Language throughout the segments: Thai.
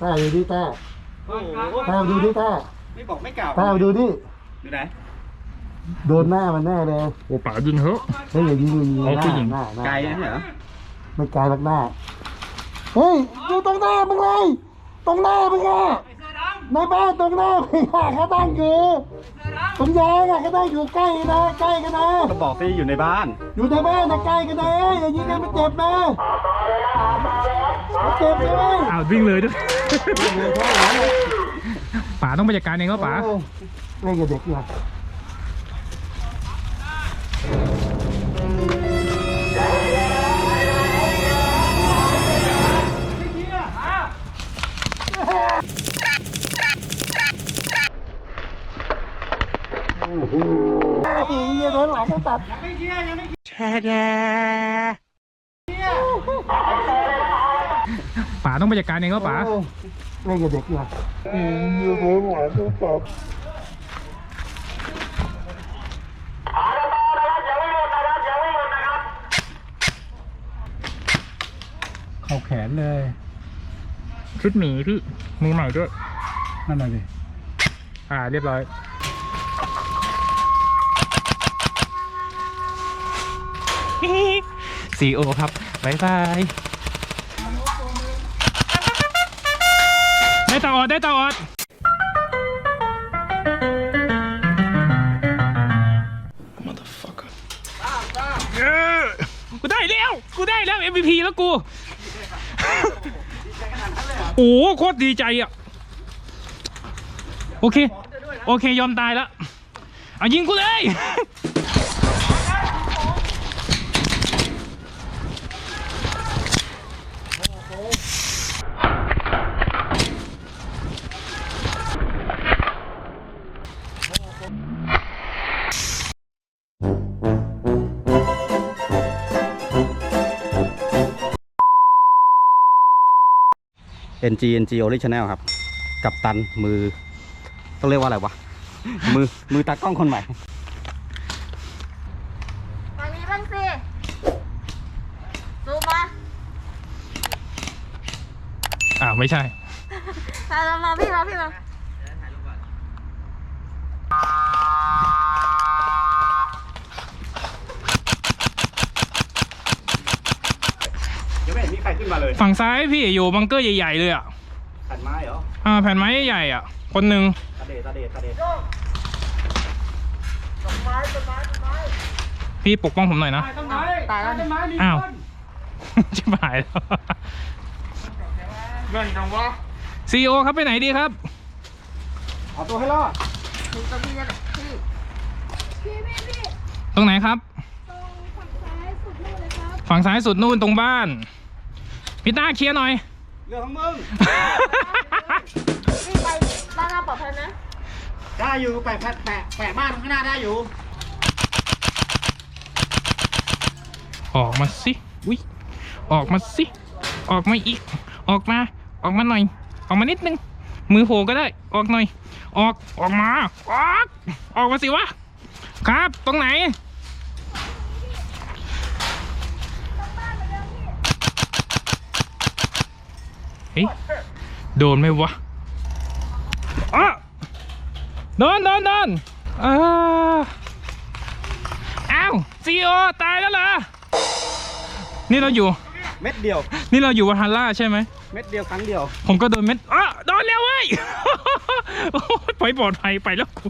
ต้าดูดิต้าโอ้โหต้าดูดิต้าไม่บอกไม่กล่าวต้าดูดิอยู่ไหนโดนหน้ามันแน่เลยโอ้ป๋ายิงเหอะเฮ้ยอย่ายิงอย่ายิงหเอาผู้น้าหน้าหน้าไกลนะเหรอไม่ไกลหรอกหน้าเฮ้ยอยู่ตรงหน้ามึงเลยตรงหน้ามึงอะ ในบ้านตรงหน้ามึงอะเขาตั้งอยู่ตรงยางอะเขาตั้งอยู่ใกล้นะใกล้กันนะ ก็บอกสิอยู่ในบ้าน อยู่ในบ้านนะใกล้กันนะอย่ายิงกันมันเจ็บนะมันเจ็บใช่ไหมอ้าววิ่งเลยด้วยเออใช่แล้วเนี่ยป๋าต้องไปจัดการเองก็ป๋าเออเล่นกับเด็กเนี่ย เหี้ยโดนหลังก็ตัดป๋าต้องไปจัดการเองก็ป๋าเออเล่นกับเด็กเนี่ยไอ้เหี้ยโดนหลังก็ตัดเข้าแขนเลย ชุดหมีพี่มือใหม่ด้วย นั่นน่ะดิอ่า เรียบร้อย ซีโอครับบายบายได้ต่อออดได้ต่อออดเออกูได้แล้ว กูได้แล้ว MVP แล้วกู โอ้โหโคตรดีใจอะ โอเค โอเคยอมตายแล้ว เอายิงกูเลย NG NG Original ครับ กับตันมือ ต้องเรียกว่าอะไรวะ มือ มือตากล้องคนใหม่ทางนี้บ้างสิซูมมาอ่าวไม่ใช่ มามามาพี่มาพี่มา ยังไม่เห็นมีใครขึ้นมาเลย ฝั่งซ้ายพี่อยู่บังเกอร์ใหญ่ๆเลยอะแผ่นไม้เหรออ่าแผ่นไม้ใหญ่ๆอะ คนหนึ่งตาเดตาเดตาเดพี่ปกป้องผมหน่อยนะตายแล้วนี่อ้าวชิบหายแล้วซีโอครับไปไหนดีครับเอาตัวให้รอดถึงตรงนี้เลยพี่ตรงไหนครับ ฝั่งซ้ายสุดนู่นตรงบ้าน พี่ต้าเคลียร์หน่อย เรื่องของมึงพี่ไปด้านหน้าปลอดภัยนะได้อยู่แปะแปะแปะแปะบ้านข้างหน้าได้อยู่ ออกมาสิอุ้ยออกมาสิ ออกมาอีก ออกมา ออกมาหน่อย ออกมานิดนึง มือโผล่ก็ได้ ออกหน่อย ออก ออกมา ออก ออกมาสิวะ ครับ ตรงไหน เฮ้ยโดนไหมวะอ้าโดนโดนโดนอ้าอ้าวซีโอตายแล้วเหรอ นี่เราอยู่ เม็ดเดียว นี่เราอยู่วัฒนล่าใช่ไหม เม็ดเดียวครั้งเดียว ผมก็โดนเม็ดอะโดนแล้วเว้ยโอ้ยไปปลอดภัยไปแล้วกู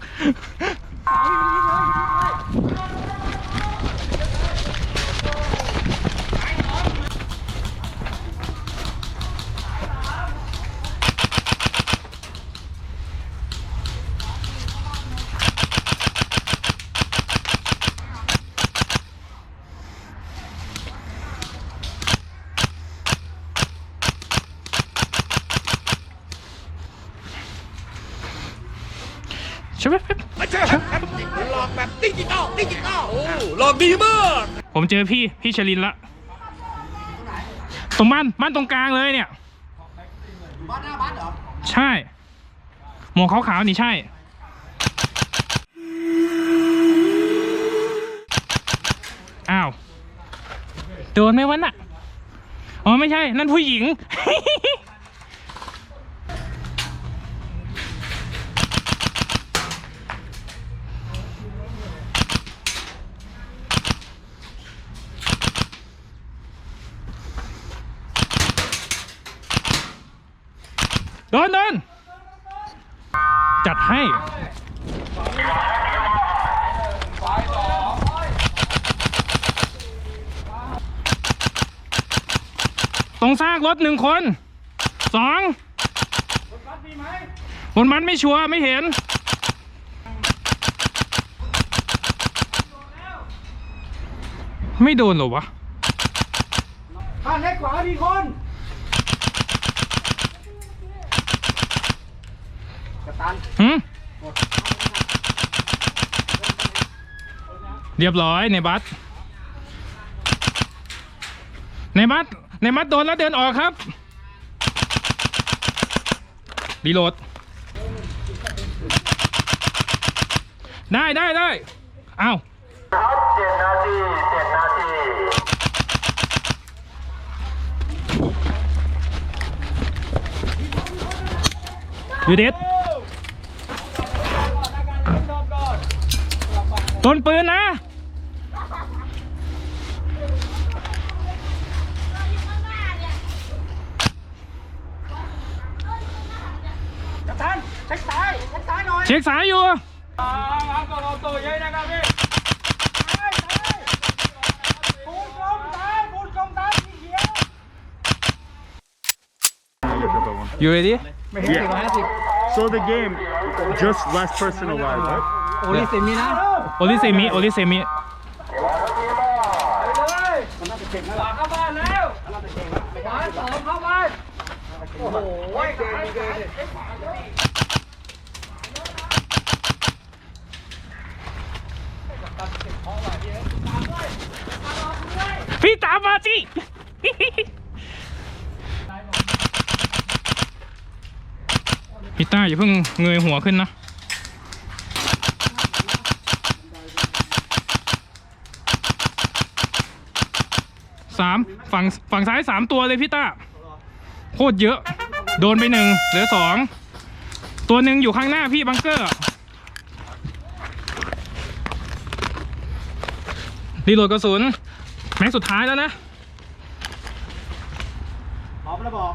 ใช่ไหมหลอกแบบดิจิตอลดิจิตอลโอ้หลอกดีมาก ผมเจอพี่พี่ชลินละตรงบ้านบ้านตรงกลางเลยเนี่ย บ้านหน้าบ้านเหรอ ใช่ หมวกขาวๆนี่ใช่อ้าวโดนไหมวะน่ะ อ๋อไม่ใช่ นั่นผู้หญิง โดนโดนจัดให้ตรงซากรถหนึ่งคนสองบนบันไม่ชัวร์ไม่เห็น ไม่โดนหรอวะข้างให้ขวาดีคน หืมเรียบร้อยในบัสในบัสในบัสโดนแล้วเดินออกครับรีโหลดได้ได้ได้เอาวยูเด็ด ต้นปืนนะท่านเช็คซ้ายเช็คซ้ายหน่อยเช็คสายอยู่ครับก็เราตัวใหญ่นะครับพี่ซ้ายซ้ายปูนกลมซ้ายปูนกลมซ้ายสีเ ขียว you ready So the game, just last person alive, right? only semi only semi เลยขวาเข้าบ้านแล้วขวาสองเข้าบ้านโอ้โหเกินเกิน พี่ตามมาสิ ้าอย่าเพิ่งเงยหัวขึ้นนะสามฝั่งฝั่งซ้ายสามตัวเลยพี่ต้าโคตรเยอะ โดนไปหนึ่งเหลือสองตัวหนึ่งอยู่ข้างหน้าพี่บังเกอร์รีโหลดกระสุน แม็กสุดท้ายแล้วนะพร้อมแล้วบอก